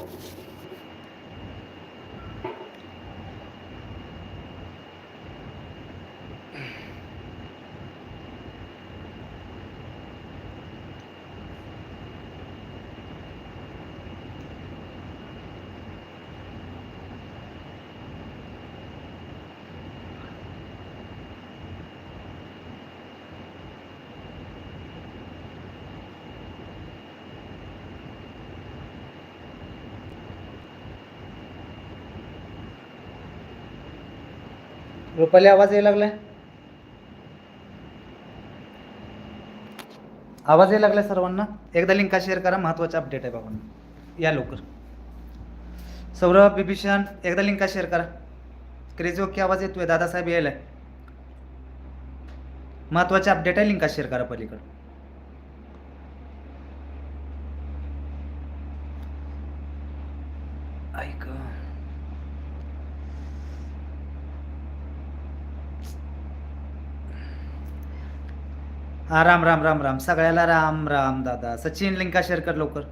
あ。रुपाली आवाज यायला लागलाय? आवाज यायला लागलाय सर्वांना? एकदा लिंका शेअर करा महत्त्वाचा अपडेट आहे बाबा या लवकर. सौरभ बिभीषण एकदा लिंका शेअर करा. क्रेझी ओके आवाज येतोय. दादासाहेब यायलाय. महत्त्वाचा अपडेट आहे लिंका शेअर करा पलीकडं ऐक हा राम राम राम राम. सगळ्याला राम राम दादा. सचिन लिंका शेअर कर लवकर.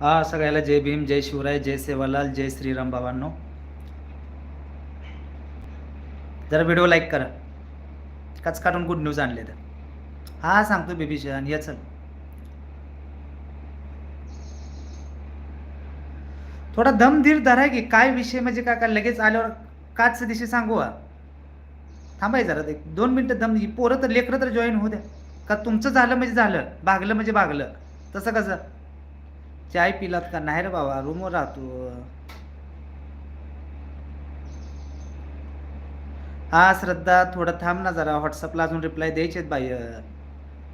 हा सगळ्याला जय भीम जय शिवराय जय सेवालाल जय श्रीराम बाबांनो. जरा व्हिडिओ लाईक करा. काच काढून गुड न्यूज आणले तर. हा सांगतो बिभीषण या चल. थोडा दमधीर धरा की काय विषय म्हणजे काय काय लगेच आल्यावर काच दिशी सांगू हा. थांबाय जरा एक दोन मिनटं दम ही पोरं तर लेकरं तर जॉईन होऊ द्या. का तुमचं झालं म्हणजे झालं भागलं म्हणजे भागलं. तसं कसं? चाय पिलात का? नाही रे बाबा रूमवर राहतो. हा श्रद्धा थोडं थांब ना जरा व्हॉट्सअपला अजून रिप्लाय द्यायचेत बाय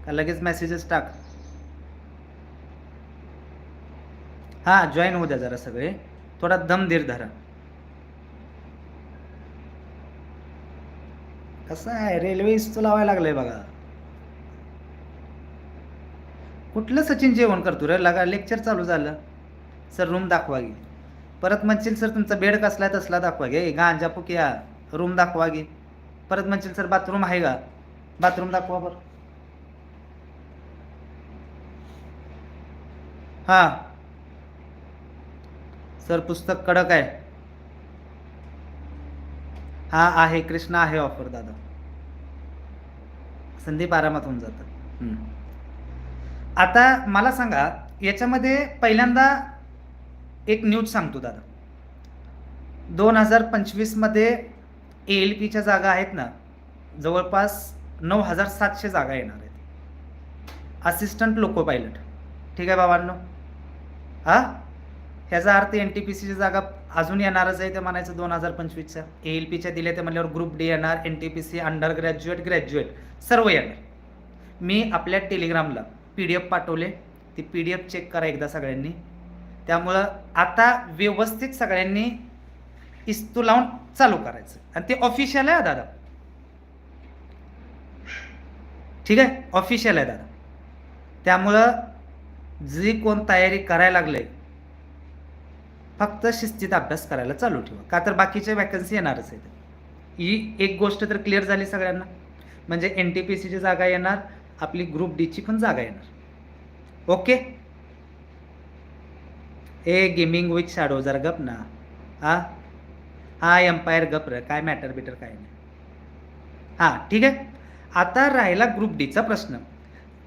का लगेच मेसेजेस टाक. हा जॉईन होऊ द्या जरा सगळे. थोडा दम धीर. कसं आहे रेल्वे इस्तू लावायला लागलंय बघा. कुठलं सचिन जेवण करतो रे? लगा लेक्चर चालू झालं. सर रूम दाखवा गे परत म्हणशील सर तुमचा बेड कसला आहे तसला दाखवा गे गांजा पुक्या रूम दाखवा गे परत म्हणशील सर बाथरूम आहे का? बाथरूम दाखवा बरं. हां. सर पुस्तक कडक आहे. हा आहे कृष्णा आहे ऑफर दादा. संदीप आरामात होऊन जातं. हम्म. आता मला सांगा याच्यामध्ये पहिल्यांदा एक न्यूज सांगतो दादा. दोन हजार पंचवीसमध्ये ए एल पीच्या जागा आहेत ना जवळपास नऊ हजार सातशे जागा येणार आहेत. असिस्टंट लोको पायलट ठीक आहे बाबांनो? हा? ह्याचा अर्थ एन टी पी सीची जागा अजून येणारच आहे ते म्हणायचं दोन हजार पंचवीसच्या ए एल पीच्या दिल्या ते म्हणल्यावर ग्रुप डी येणार N T P C undergraduate graduate सर्व येणार. मी आपल्या टेलिग्रामला पी डी एफ पाठवले ती पी डी एफ चेक करा एकदा सगळ्यांनी. त्यामुळं आता व्यवस्थित सगळ्यांनी इस्तू लावून चालू करायचं. आणि ते ऑफिशियल आहे दादा. ठीक आहे? ऑफिशियल आहे दादा. त्यामुळं जी कोण तयारी करायला लागले फक्त शिस्तीत अभ्यास करायला चालू ठेवा. का तर बाकीच्या वॅकन्सी येणारच आहेत. ही एक गोष्ट तर क्लिअर झाली सगळ्यांना. म्हणजे एन टी पी सीची जागा येणार आपली ग्रुप डीची पण जागा येणार. Okay? A gaming with shadow जरा गप ना. हा? हा एम्पायर गप र. काय मॅटर बिटर काय नाही. हां ठीक आहे? आता राहिला ग्रुप डीचा प्रश्न.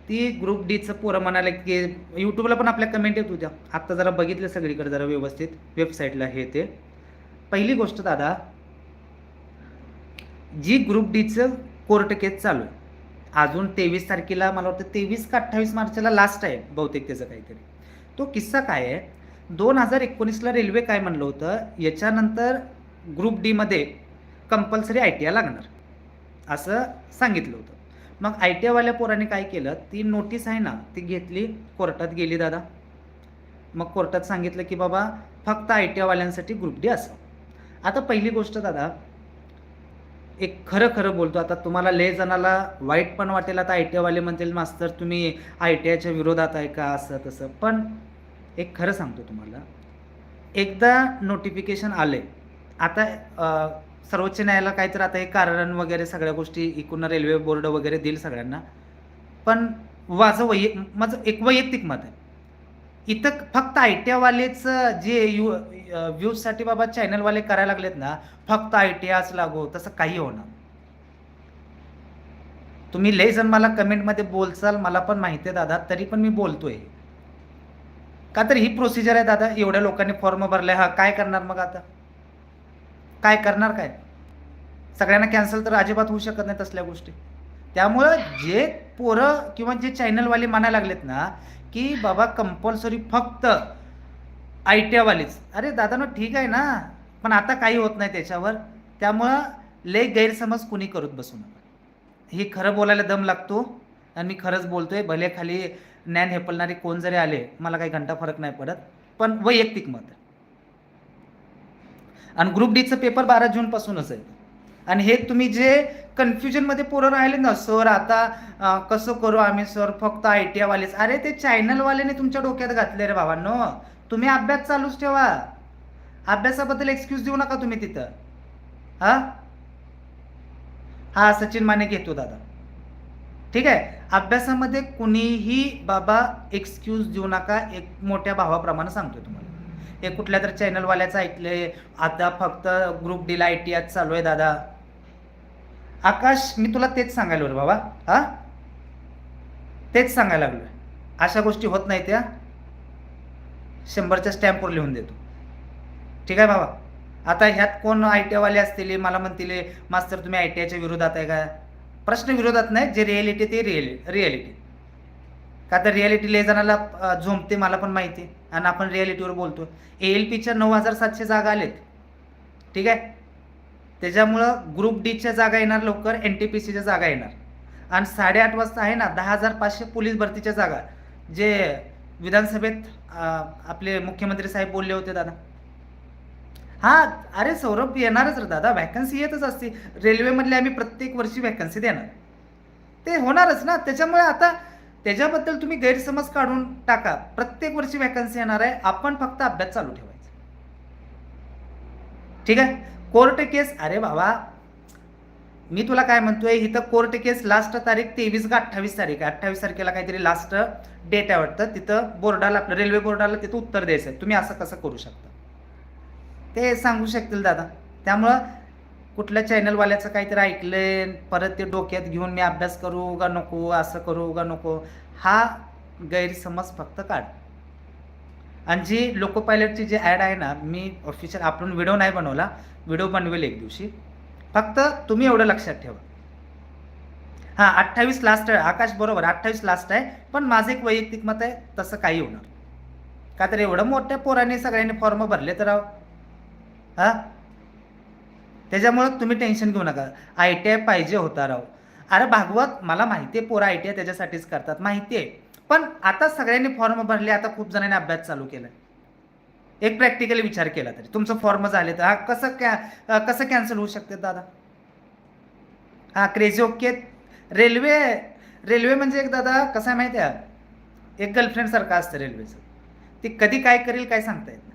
ती ग्रुप डीचं पोरं म्हणाले की यूट्यूबला पण आपल्या कमेंट येत होत्या. आत्ता जरा बघितलं सगळीकडे जरा व्यवस्थित. वेबसाईटला हे ते. पहिली गोष्ट दादा जी ग्रुप डीचं कोर्ट केस चालू आहे. अजून तेवीस तारखेला मला वाटतं तेवीस का अठ्ठावीस मार्चला लास्ट आहे बहुतेक त्याचं काहीतरी. तो किस्सा काय आहे? दोन हजार एकोणीसला रेल्वे काय म्हणलं होतं? याच्यानंतर ग्रुप डीमध्ये कंपल्सरी आय टी आय लागणार. असं सांगितलं होतं. मग आय टी आयवाल्या पोराने काय केलं? ती नोटीस आहे ना ती घेतली कोर्टात गेली दादा. मग कोर्टात सांगितलं की बाबा फक्त आय टी आयवाल्यांसाठी ग्रुप डी असं. आता पहिली गोष्ट दादा एक खरं खरं बोलतो. आता तुम्हाला लय जणाला वाईट पण वाटेल. आता आय टी आयवाले म्हणतील मास्तर तुम्ही आय टी आयच्या विरोधात आहे का? असं तसं. पण एक खरं सांगतो तुम्हाला. एकदा नोटिफिकेशन आले आता सर्वोच्च न्यायालयाला काहीतरी आता हे कारण वगैरे सगळ्या गोष्टी एकूण रेल्वे बोर्ड वगैरे देईल सगळ्यांना. पण माझं वैय माझं एक वैयक्तिक मत आहे. इथं फक्त आय टी आयवालेच जे यू व्ह्यूजसाठी बाबा चॅनलवाले करायला लागलेत ना फक्त आय टी आयच लागू तसं काही होणार. तुम्ही लय जण मला कमेंटमध्ये बोलचाल मला पण माहिती आहे दादा तरी पण मी बोलतोय. का तर ही प्रोसिजर आहे दादा एवढ्या लोकांनी फॉर्म भरलाय हा काय करणार मग आता? काय करणार काय? सगळ्यांना कॅन्सल तर अजिबात होऊ शकत नाही तसल्या गोष्टी. त्यामुळं जे पोरं किंवा जे चॅनलवाले म्हणायला लागलेत ना की बाबा कंपल्सरी फक्त आय टी आयवालीच अरे दादा ना ठीक आहे ना पण आता काही होत नाही त्याच्यावर. त्यामुळं लय गैरसमज कुणी करत बसू नका. हे खरं बोलायला दम लागतो आणि मी खरंच बोलतोय भले खाली ज्ञान हेपलणारे कोण जरी आले मला काही घंटा फरक नाही पडत पण वैयक्तिक मत आणि ग्रुप डीचं पेपर बारा जूनपासूनच आहे. आणि हे तुम्ही जे कन्फ्युजनमध्ये पोरं राहिले ना सर आता कसं करू आम्ही? सर फक्त आय टी आयवालेच अरे ते चॅनलवाल्याने तुमच्या डोक्यात घातले रे भावांनो. तुम्ही अभ्यास चालूच ठेवा. अभ्यासाबद्दल एक्सक्यूज देऊ नका तुम्ही तिथं. हा? हा सचिन माने घेतो दादा. ठीक आहे? अभ्यासामध्ये कुणीही बाबा एक्सक्यूज देऊ नका एक मोठ्या भावाप्रमाणे सांगतोय तुम्हाला. हे कुठल्या तर चॅनलवाल्याचं ऐकले आता फक्त ग्रुप डीला आय टी आज चालू आहे दादा. आकाश मी तुला तेच सांगायला बरं बाबा. हा? तेच सांगायला लागलो अशा गोष्टी होत नाही त्या शंभरच्या स्टॅम्पवर लिहून देतो. ठीक आहे बाबा? आता ह्यात कोण आय टी आयवाले असतील मला म्हणतील मास्तर तुम्ही आय टी आयच्या विरोधात आहे का? प्रश्न विरोधात नाही जे रिॲलिटी ते रिअलि रिॲलिटी का तर रिॲलिटी लय जणाला झोंपते झोंबते मला पण माहिती आहे. आणि आपण रिॲलिटीवर बोलतो ए एल पीच्या नऊ हजार सातशे जागा आलेत. ठीक आहे? त्याच्यामुळं ग्रुप डीच्या जागा येणार लवकर एन टी पी सीच्या जागा येणार. आणि साडेआठ वाजता आहे ना दहा हजार पाचशे पोलीस भरतीच्या जागा. जे विधानसभेत आपले मुख्यमंत्री साहेब बोलले होते दादा. हा अरे सौरभ येणारच रे दादा. व्हॅकन्सी येतच असते. रेल्वेमधले आम्ही प्रत्येक वर्षी व्हॅकन्सी देणार. ते होणारच ना. त्याच्यामुळे आता त्याच्याबद्दल तुम्ही गैरसमज काढून टाका. प्रत्येक वर्षी व्हॅकन्सी येणार आहे. आपण फक्त अभ्यास चालू ठेवायचा. ठीक आहे? कोर्ट केस अरे बाबा. मी तुला काय म्हणतोय? इथं कोर्ट केस लास्ट तारीख तेवीस का अठ्ठावीस तारीख आहे. अठ्ठावीस तारखेला काहीतरी लास्ट डेट आहे वाटतं. तिथं बोर्डाला आपलं रेल्वे बोर्डाला तिथं उत्तर द्यायचं आहे. तुम्ही असं कसं करू शकता? ते सांगू शकतील दादा. त्यामुळं कुठल्या चॅनलवाल्याचं काहीतरी ऐकलं परत ते डोक्यात घेऊन मी अभ्यास करू का नको असं करू का नको हा गैरसमज फक्त काढ. आणि जी लोको पायलटची जी ॲड आहे ना मी ऑफिशियल आपण व्हिडिओ नाही बनवला व्हिडिओ बनवेल एक दिवशी. फक्त तुम्ही एवढं लक्षात ठेवा. हां अठ्ठावीस लास्ट आहे आकाश बरोबर अठ्ठावीस लास्ट आहे पण माझं एक वैयक्तिक मत आहे तसं काही होणार. का तर एवढं मोठ्या पोराने सगळ्यांनी फॉर्म भरले तर हां? त्याच्यामुळं तुम्ही टेन्शन घेऊ नका. आय टी आय पाहिजे होता राव. अरे भागवत मला माहिती आहे पोरं आय टी आय त्याच्यासाठीच करतात. माहिती आहे. पण आता सगळ्यांनी फॉर्म भरले आता खूप जणांनी अभ्यास चालू केला एक प्रॅक्टिकली विचार केला तरी. तुमचं फॉर्म झाले तर. हा कसं कॅ कसं कॅन्सल होऊ शकते दादा? हा क्रेझी ओके रेल्वे रेल्वे म्हणजे एक दादा कसं आहे माहिती आहे? एक गर्लफ्रेंडसारखं असतं रेल्वेचं. ती कधी काय करेल काय सांगता येत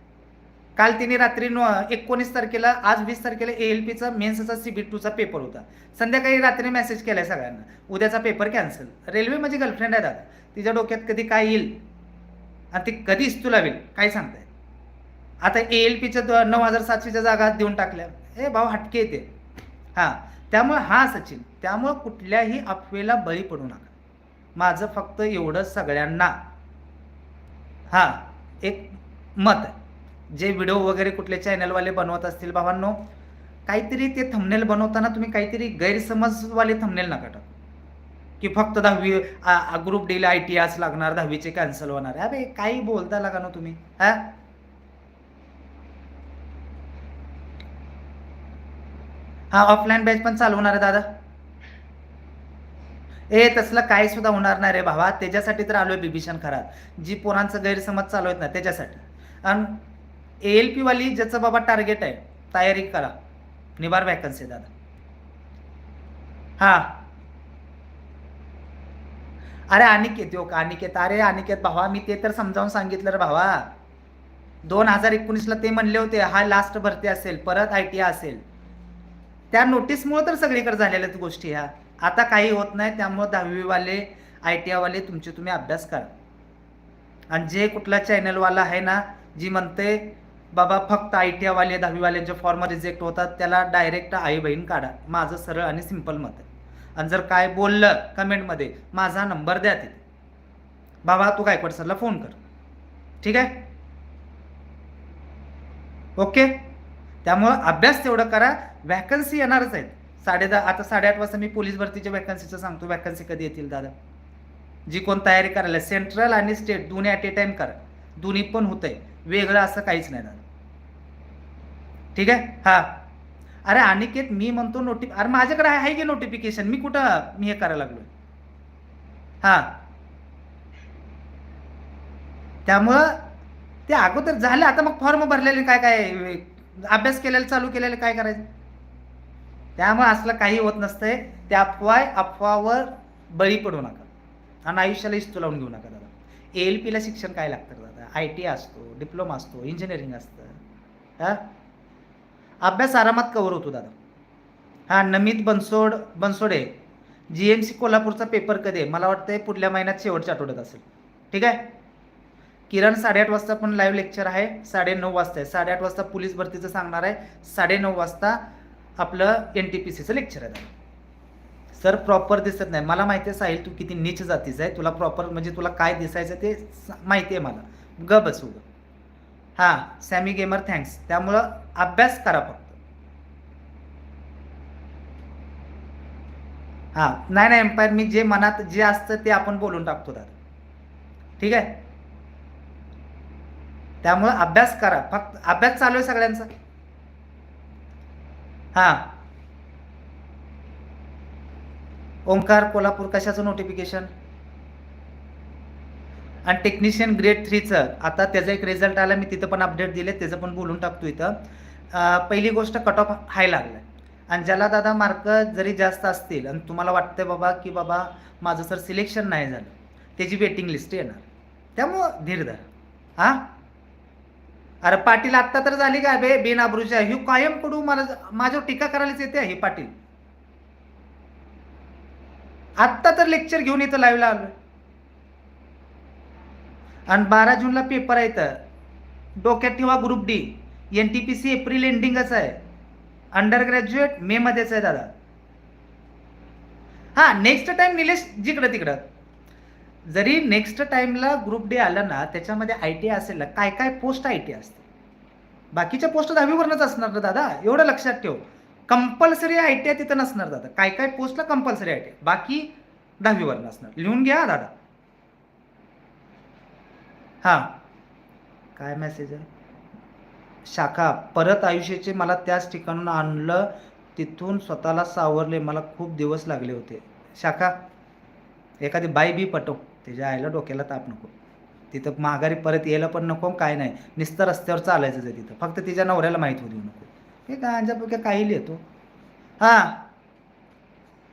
काल तिने रात्री नो एकोणीस तारखेला आज वीस तारखेला ए एल पीचा मेन्सचा सी बी टूचा पेपर होता. संध्याकाळी रात्री मेसेज केलाय सगळ्यांना. उद्याचा पेपर कॅन्सल रेल्वे माझी गर्लफ्रेंड आहे दादा. तिच्या डोक्यात कधी काय येईल? आणि ती कधीच तुला येईल काय सांगताय? आता ए एल पीच्या नऊ हजार सातशेच्या जागा देऊन टाकल्या. हे भाऊ हटके येते हां. त्यामुळं हा सचिन. त्यामुळं कुठल्याही अफवेला बळी पडू नका. माझं फक्त एवढं सगळ्यांना. हां. एक मत आहे. जे व्हिडिओ वगैरे कुठले चॅनलवाले बनवत असतील बाबांनो काहीतरी ते थंबनेल बनवताना तुम्ही काहीतरी गैरसमजवाले थंबनेल नका टाकू. की फक्त दहावी ग्रुप डीला आय टी आस लागणार दहावीचे कॅन्सल होणार. अरे काही बोलता लागा ना तुम्ही हा? हा ऑफलाईन बॅच पण चालू होणार आहे दादा. ए तसलं काही सुद्धा होणार नाही रे भावा. त्याच्यासाठी तर आलोय बिभीषण खरात. जी पोरांचं गैरसमज चालू आहेत ना त्याच्यासाठी. आणि ए एल पीवाली ज्याचं बाबा टार्गेट आहे तयारी करा. निवार वॅकन्सी दादा. हा. अरे अनिकेत योग का अनिकेत अरे अनिकेत भावा मी ते तर समजावून सांगितलं रे भावा. दोन हजार एकोणीसला ते म्हणले होते हा लास्ट भरती असेल परत आय टी असेल. त्या नोटीसमुळे तर सगळीकडे झालेल्या आहेत गोष्टी ह्या. आता काही होत नाही त्यामुळे दहावीवाले आय टी आयवाले तुमचे तुम्ही अभ्यास करा. आणि जे कुठला चॅनलवाला आहे ना जी म्हणते बाबा फक्त आय टी आयवाले दहावीवाल्यांचे फॉर्म रिजेक्ट होतात त्याला डायरेक्ट आई बहीण काढा. माझं सरळ आणि सिंपल मत आहे. आणि जर काय बोललं कमेंटमध्ये माझा नंबर द्या तिथे. बाबा तू गायकवाड सरला फोन कर. ठीक आहे? ओके? त्यामुळं अभ्यास तेवढं करा. वॅकन्सी येणारच आहेत. साडे दहा आता साडेआठ वाजता मी पोलीस भरतीच्या वॅकन्सीचं सांगतो. वॅकन्सी कधी येतील दादा? जी कोण तयारी करायला सेंट्रल आणि स्टेट दोन्ही ॲट ए टाइम करा. दोन्ही पण होतंय. वेगळं असं काहीच नाही दादा. ठीक आहे? हा. अरे अनिकेत मी म्हणतो नोटि अरे माझ्याकडे आहे की नोटिफिकेशन मी कुठं मी हे करायला लागलो हा. त्यामुळं ते अगोदर झालं आता मग फॉर्म भरलेले काय काय अभ्यास केलेला चालू केलेले काय करायचं? त्यामुळे असलं काही होत नसतंय. त्या अफवाय अफवावर बळी पडू नका. आणि आयुष्याला इस्तू लावून घेऊ नका दादा. ए एल पीला शिक्षण काय लागतं दादा? आय टी असतो डिप्लोमा असतो इंजिनिअरिंग असतं. हा? अभ्यास आरामात कवर होतो दादा. हां Namit Bansod Bansode. G M C कोल्हापूरचा पेपर कधी आहे? मला वाटतं पुढल्या महिन्यात शेवटच्या आठवड्यात असेल. ठीक आहे? किरण साडेआठ वाजता पण लाईव्ह लेक्चर आहे. साडेनऊ वाजता आहे. साडेआठ वाजता पोलीस भरतीचं सांगणार आहे. साडेनऊ वाजता आपलं एन टी पी सीचं लेक्चर आहे दादा. सर प्रॉपर दिसत नाही. मला माहिती आहे साहिल तू किती नीच जातीचं आहे. तुला प्रॉपर म्हणजे तुला काय दिसायचं ते स- माहिती आहे मला. ग बसू ग. हां सॅमी गेमर थँक्स त्यामुळं अभ्यास करा फक्त. हां नाही नाही एम्पायर मी जे मनात जे असतं ते आपण बोलून टाकतो दादा ठीक आहे? त्यामुळं अभ्यास करा. फक्त अभ्यास चालू आहे सगळ्यांचा. हां. ओंकार कोल्हापूर कशाचं नोटिफिकेशन आणि टेक्निशियन ग्रेड थ्रीचं आता त्याचा एक रिझल्ट आला मी तिथं पण अपडेट दिले त्याचं पण बोलून टाकतो इथं. पहिली गोष्ट कट ऑफ हाय लागला आणि ज्याला दादा मार्क जरी जास्त असतील आणि तुम्हाला वाटतंय बाबा की बाबा माझं सर सिलेक्शन नाही झालं त्याची वेटिंग लिस्ट येणार. त्यामुळं धीर धर. हां? अरे पाटील आत्ता तर झाली काय बे? बिन आबरूच्या ह्यू कायम पडू मला माझ्यावर टीका करायलाच येते हे पाटील. आत्ता तर लेक्चर घेऊन इथं लाईव्हला आलोय. आणि बारा जूनला पेपर आहे तर डोक्यात ठेवा group D N T P C April एंडिंगच आहे. अंडर ग्रॅज्युएट मे मध्येच आहे दादा. हा नेक्स्ट टाइम निलेश जिकडं तिकडं. जरी नेक्स्ट टाइमला ग्रुप डे आला ना त्याच्यामध्ये आय टी असेल ना काय काय पोस्ट आय टी असते बाकीच्या पोस्ट दहावीवरनच असणार ना दादा. एवढं लक्षात ठेव. कंपल्सरी आय टी तिथं नसणार दादा. काय काय पोस्टला कंपल्सरी आय टी बाकी दहावीवरनं असणार. लिहून घ्या दादा. हां. काय मेसेज आहे? शाखा परत आयुष्याचे मला त्याच ठिकाणून आणलं तिथून स्वतःला सावरले मला खूप दिवस लागले होते. शाखा एखादी बाई बी पटव त्याच्या आईला डोक्याला ताप नको. तिथं माघारी परत यायला पण नको काय नाही. नुसतं रस्त्यावर चालायचं आहे तिथं. फक्त तिच्या नवऱ्याला माहीत होऊ देऊ नको. हे गांजापुक्या काही लिहितो हां.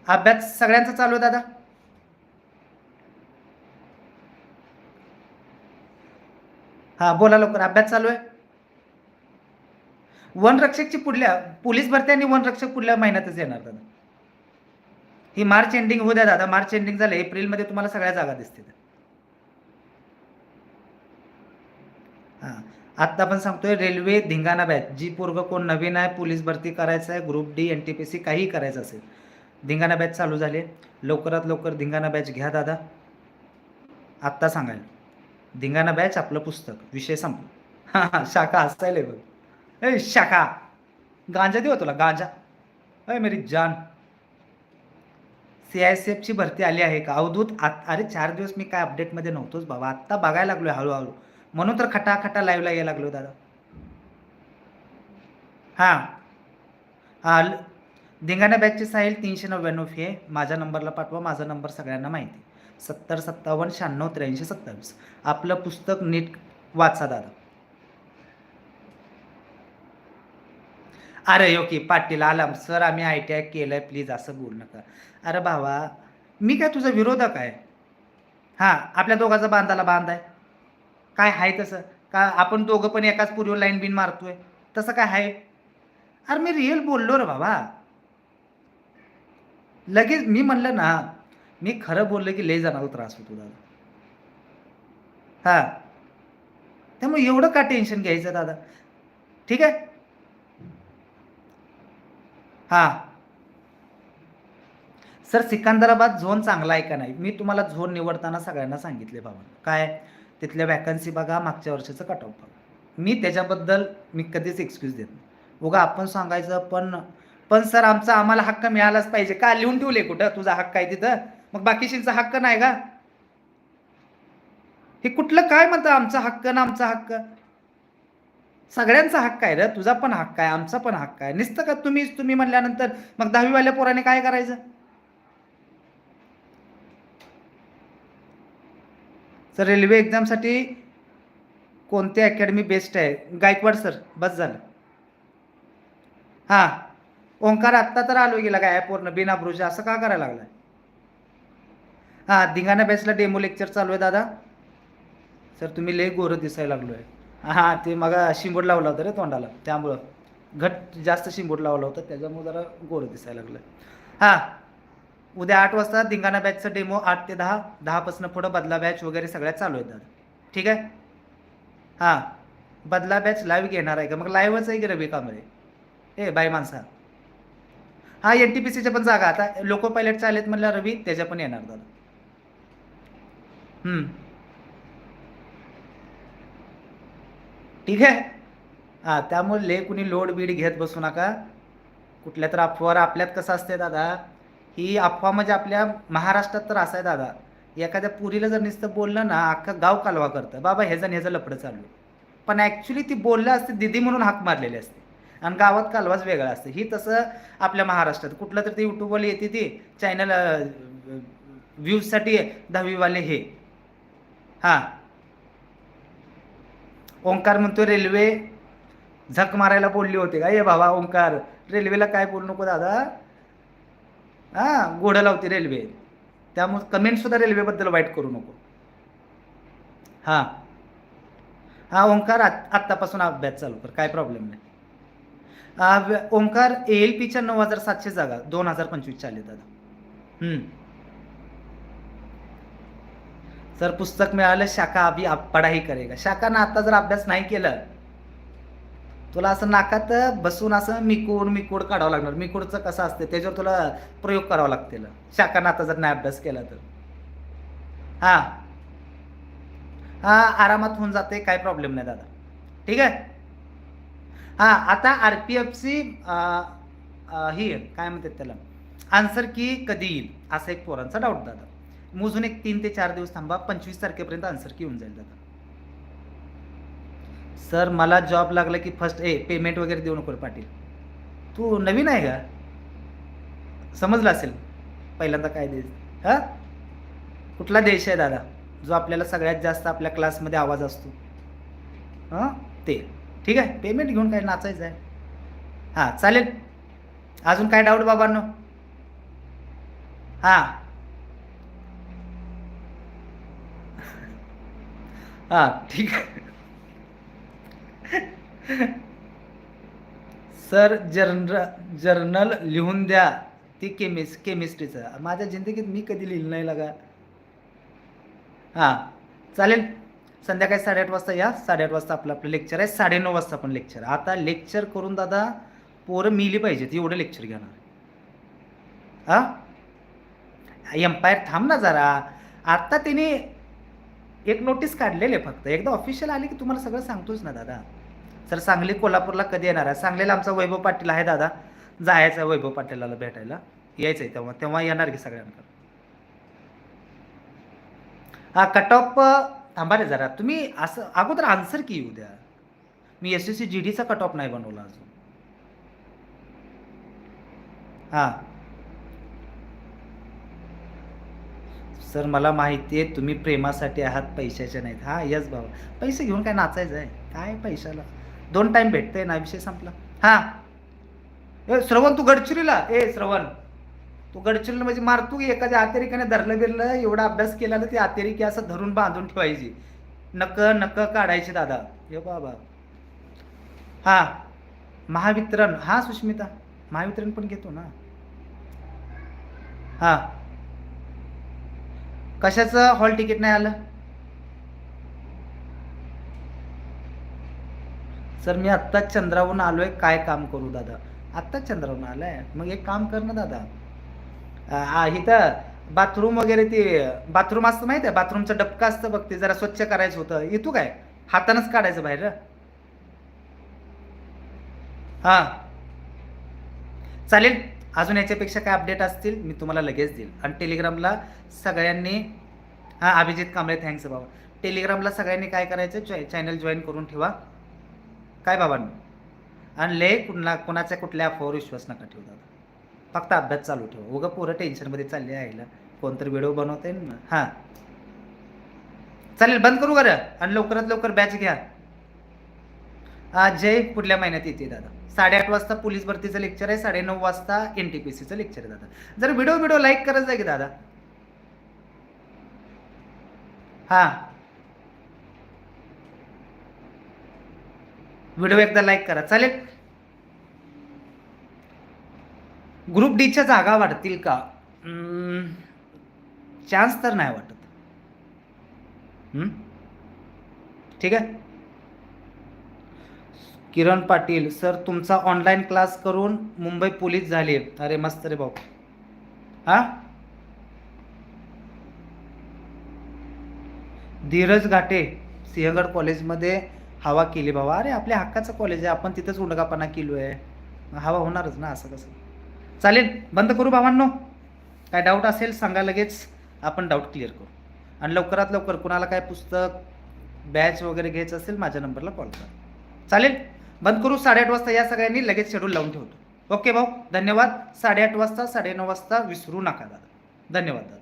अभ्यास सगळ्यांचा चालू आहे दादा. हां बोला लवकर अभ्यास चालू आहे. वनरक्षकची पुढल्या पोलीस भरती आणि वनरक्षक पुढल्या महिन्यातच येणार दादा. ही मार्च एंडिंग होऊ द्या दादा. मार्च एंडिंग झालं एप्रिलमध्ये तुम्हाला सगळ्या जागा दिसतील. हां आत्ता पण सांगतोय रेल्वे धिंगाणा बॅच. जी पोरग कोण नवीन आहे पोलीस भरती करायचं आहे group D N T P C काहीही करायचं असेल. धिंगाणा बॅच चालू झाले लवकरात लवकर धिंगाणा बॅच घ्या दादा. आत्ता सांगायला. धिंगाणा बॅच आपलं पुस्तक. विषय संपला. हां शाखा हसायला बघ. ए शाखा! गांजा देऊ तुला? गांजा. अय मेरी जान. सी आय सी एफची भरती आली आहे का? अवधूत आत अरे चार दिवस मी काय अपडेटमध्ये नव्हतोच बाबा. आत्ता बघायला लागलो हळूहळू. म्हणून तर खटा खटा लाईव्हला यायला लागलो दादा. हां. हां ल- धिंगाणा बॅचची साईल तीनशे नव्याण्णव फी आहे. माझ्या नंबरला पाठवा. माझा नंबर सगळ्यांना माहिती आहे. सत्तर सत्तावन्न शहाण्णव त्र्याऐंशी सत्तावीस. आपलं पुस्तक नीट वाचा दादा. अरे ओके पाटील आलाम सर आम्ही आय टी आय केलं आहे प्लीज असं बोलू नका. अरे भावा मी काय तुझा विरोधक आहे? हां आपल्या दोघाचा बांधाला बांध आहे. काय आहे तसं? का आपण दोघं पण एकाच पूर्व लाईन बिन मारतोय? तसं काय आहे? अरे मी रिअल बोललो रे बाबा लगेच मी म्हणलं ना मी खरं बोललं की लय जणाला त्रास होतो दादा. हां. त्यामुळे एवढं का टेन्शन घ्यायचं दादा? ठीक आहे? हां. सर सिकंदराबाद झोन चांगला आहे का नाही? मी तुम्हाला झोन निवडताना सगळ्यांना सांगितले बाबा. काय? तिथल्या वॅकन्सी बघा मागच्या वर्षाचं कट ऑफ बघा. मी त्याच्याबद्दल मी कधीच एक्सक्यूज देत नाही. उगा आपण सांगायचं पण पण सर आमचा आम्हाला हक्क मिळालाच पाहिजे. का? लिहून ठेवले कुठं? तुझा हक्क आहे तिथं? मग बाकीशींचा हक्क नाही का? हे कुठलं काय म्हणतं आमचा हक्क ना आमचा हक्क? सगळ्यांचा हक्क आहे रे तुझा पण हक्क आहे आमचा पण हक्क आहे. निसतं का तुम्हीच तुम्ही म्हणल्यानंतर मग दहावीवाल्या पोराने काय करायचं? सर रेल्वे एक्झामसाठी कोणती अकॅडमी बेस्ट आहे? गायकवाड सर बस झालं. हां ओंकार आत्ता तर आलो गेला काय ॲपवरनं बिना ब्रुज असं का करायला लागलाय? हां धिंगाणा बॅचला डेमो लेक्चर चालू आहे दादा. सर तुम्ही लय गोरं दिसायला लागलो आहे हां ते मग शिंबोड लावला होता रे तोंडाला त्यामुळं. घट जास्त शिंबोड लावला होता त्याच्यामुळं जरा गोरं दिसायला लागलं हां उद्या आठ वाजता धिंगाणा बॅचचा डेमो आठ ते दहा दहापासून पुढं बदला बॅच वगैरे सगळ्या चालू आहेत दादा. ठीक आहे? हां बदला बॅच लाईव्ह घेणार आहे का? मग लाईव्हच आहे की रवी कांबळे? ए बाय माणसा. हा एन टी पी सीच्या पण जागा आता लोको पायलटच्या आलेत म्हणलं रवी त्याच्या पण येणार दादा. हम्म. ठीक आहे? हां त्यामुळे ले कुणी लोड बीड घेत बसू नका. कुठल्या तर अफवावर आपल्यात कसं असते दादा ही अफवा म्हणजे आपल्या महाराष्ट्रात तर असं आहे दादा. एखाद्या पुरीला जर नुसतं बोललं ना अख्खा गाव कालवा करतं. बाबा ह्याचं ह्याचं लफडं चालू आहे. पण ॲक्च्युली ती बोललं असते दिदी म्हणून हाक मारलेली असते. आणि गावात कालवाच वेगळा असते. ही तसं आपल्या महाराष्ट्रात. कुठलं तर ते यूट्यूबवाले येते ती चॅनल व्ह्यूजसाठी दहावीवाले हे. हां. ओंकार म्हणतो रेल्वे झक मारायला बोलली होते का? ये बाबा ओंकार रेल्वेला काय बोलू नको दादा? हां घोडं लावते रेल्वे. त्यामुळे कमेंटसुद्धा रेल्वेबद्दल वाईट करू नको. हां. हां ओंकार आत आत्तापासून अभ्यास चालू कर काय प्रॉब्लेम नाही. ओंकार ए एल पीच्या नऊ हजार सातशे जागा दोन हजार पंचवीसच्या आले दादा. तर पुस्तक मिळालं शाखा अभि पढाई करेगा. शाखानं आता जर अभ्यास नाही केलं तुला असं नाकात बसून असं मिकूड मिकूड काढावं लागणार. मिकूडचं कसं असतं त्याच्यावर तुला प्रयोग करावा लागतील. शाखानं आता जर नाही अभ्यास केला तर. हां. हां आरामात होऊन जाते काय प्रॉब्लेम नाही दादा. ठीक आहे? हां आता आर पी एफ सी ही काय म्हणतात त्याला? आन्सर की कधी येईल? असा एक पोरांचा डाऊट दादा. मोजून एक तीन ते चार दिवस थांबा पंचवीस तारखेपर्यंत आन्सर की येऊन जाईल दादा. सर मला जॉब लागला की फर्स्ट ए पेमेंट वगैरे देऊ नको पाटील. तू नवीन आहे का? समजलं असेल. पहिल्यांदा काय देश हां? कुठला देश आहे दादा? जो आपल्याला सगळ्यात जास्त आपल्या क्लासमध्ये आवाज असतो. हां? ते. ठीक आहे? पेमेंट घेऊन काय नाचायचं आहे? हां चालेल. अजून काय डाऊट बाबांनो? हां. हां ठीक. आहे सर जर्न जर्नल लिहून द्या. ती केमिस केमिस्ट्रीचं. माझ्या जिंदगीत मी कधी लिहिलं नाही लगा. हां चालेल. संध्याकाळी साडेआठ वाजता या. साडेआठ वाजता आपलं आपलं लेक्चर आहे. साडेनऊ वाजता पण लेक्चर आता लेक्चर करून दादा पोरं मिली पाहिजेत. एवढं लेक्चर घेणार. हां? एम्पायर थांब ना जरा. आत्ता तिने एक नोटीस काढलेले फक्त. एकदा ऑफिशियल आली की तुम्हाला सगळं सांगतोच ना दादा. सर सांगली कोल्हापूरला कधी येणार आहे? सांगलीला आमचा वैभव पाटील आहे दादा. जायचं आहे वैभव पाटीलाला भेटायला. यायचं आहे तेव्हा. तेव्हा येणार की सगळ्यांकडे. हा कट ऑफ थांबा रे जरा. तुम्ही असं अगोदर आन्सर की येऊ द्या. मी एस एस सी जी डीचा कट ऑफ नाही बनवला अजून. हां. सर मला माहिती आहे तुम्ही प्रेमासाठी आहात पैशाचे नाहीत. हां यस बाबा. पैसे घेऊन काय नाचायचं आहे? काय पैशाला? दोन टाईम भेटतंय ना विषय संपला. हां. ए श्रवण तू गडचिरीला ए श्रवण. तू गडचिरीला म्हणजे मारतो की एखाद्या अतिरेकाने धरलं बिरलं एवढा अभ्यास केला ना ती अतिरेकी असं धरून बांधून ठेवायची. नक नक काढायची दादा. हे बाबा. हां. महावितरण. हां सुष्मिता. महावितरण पण घेतो ना. हां. कशाचं हॉल तिकीट नाही आलं? सर मी आत्ताच चंद्रावरून आलोय काय काम करू दादा? आत्ताच चंद्रावरून आलाय. मग एक काम कर ना दादा. इथं बाथरूम वगैरे ते बाथरूम असतं माहिती आहे बाथरूमचं डबका असतं बघ ते जरा स्वच्छ करायचं होतं. येतो काय? हातानंच काढायचं बाहेर. हां. चालेल? अजून याच्यापेक्षा काय अपडेट असतील मी तुम्हाला लगेच देईल. आणि टेलिग्रामला सगळ्यांनी हां अभिजित कांबळे थँक्स बाबा. टेलिग्रामला सगळ्यांनी काय करायचं चॅनल जॉईन करून ठेवा. काय बाबांनो? आणि लय कुणा कुणाच्या कुठल्या अफवावर विश्वास नका ठेवू दादा. फक्त अभ्यास चालू ठेवा. उगा पोरं टेन्शनमध्ये चालले आहे कोणतरी व्हिडिओ बनवते ना. हां. चालेल बंद करू बरं आणि लवकरात लवकर बॅच घ्या. आज जय पुढल्या महिन्यात येते दादा. साडेआठ वाजता पोलीस भरतीचं लेक्चर आहे साडेनऊ वाजता एन टी पी सीचं लेक्चर आहे दादा. जर व्हिडिओ व्हिडिओ लाईक करत जाय की दादा. हां. व्हिडिओ एकदा लाईक करा. चालेल? ग्रुप डीच्या जागा वाढतील का? चान्स तर नाही वाटत. ठीक आहे? किरण पाटील सर तुमचा ऑनलाईन क्लास करून मुंबई पोलीस झाली. अरे मस्त रे भाऊ. हा? धीरज घाटे सिंहगड कॉलेजमध्ये हवा केली बाबा अरे आपल्या हक्काचं कॉलेज आहे. आपण तिथंच उंडकापणा केलो आहे हवा होणारच ना असं कसं. चालेल बंद करू भावांनो. काय डाऊट असेल सांगा लगेच. आपण डाऊट क्लिअर करू. आणि लवकरात लवकर कुणाला काय पुस्तक बॅच वगैरे घ्यायचं असेल माझ्या नंबरला कॉल करा. चालेल? बंद करू साडेआठ वाजता या सगळ्यांनी लगेच शेड्यूल लावून ठेवतो. ओके भाऊ धन्यवाद. साडेआठ वाजता साडेनऊ वाजता विसरू नका दादा. धन्यवाद दादा.